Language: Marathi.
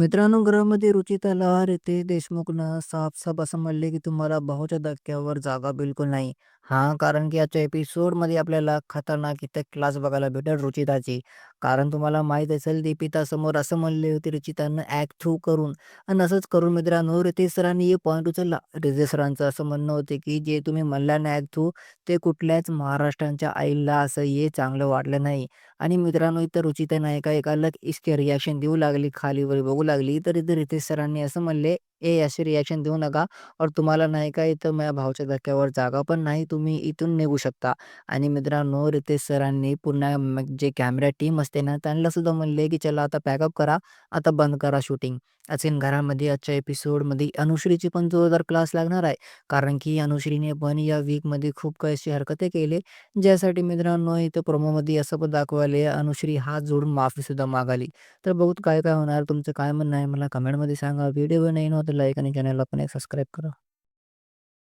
मित्रांनो, घरामध्ये रुचिता लहार येते. देशमुखनं साफ-साफ असं म्हणले, की तुम्हाला भाऊच्या धक्क्यावर जागा बिलकुल नाही. हां, कारण की आजच्या एपिसोडमध्ये आपल्याला खतरनाक इथे क्लास बघायला भेटेल रुचिताची. कारण तुम्हाला माहीत असेल दीपिकासमोर असं म्हणले होते रुचितानं ॲक्ट थ्रू करून आणि असंच करून मित्रांनो रितेश सरांनी हे पॉईंट उचलला. रितेश सरांचं असं म्हणणं होते, की जे तुम्ही म्हणला ना ॲक्ट थ्रू ते कुठल्याच महाराष्ट्राच्या आईला असं हे चांगलं वाटलं नाही. आणि मित्रांनो इथं रुचिता नाही का एक अलग इसके रिएक्शन देऊ लागली, खालीवर बघू लागली. तर इथं रितेश सरांनी असं म्हणले, "ए अशी रिॲक्शन देऊ नका और तुम्हाला नाही का इथं माझ्या भावाच्या धक्क्यावर जागा पण नाही. तुम्ही इथून निघू शकता." आणि मित्रांनो रितेश सरांनी पुन्हा मग जे कॅमेरा टीम असते ना त्यांना सुद्धा म्हणले, की "चला आता पॅकअप करा, आता बंद करा शूटिंग." असेन घरामध्ये आजच्या एपिसोडमध्ये अनुश्रीची पण जोरदार क्लास लागणार आहे. कारण की अनुश्रीने पण या वीकमध्ये खूप काही अशी हरकते केले ज्यासाठी मित्रांनो इथं प्रोमोमध्ये असं पण दाखवले अनुश्री हात जोडून माफीसुद्धा मागाली. तर बघूत काय काय होणार? तुमचं काय म्हणणं आहे मला कमेंटमध्ये सांगा. व्हिडिओ नाही नव्हतं लाईक आणि चॅनलला पण एक सबस्क्राईब करा.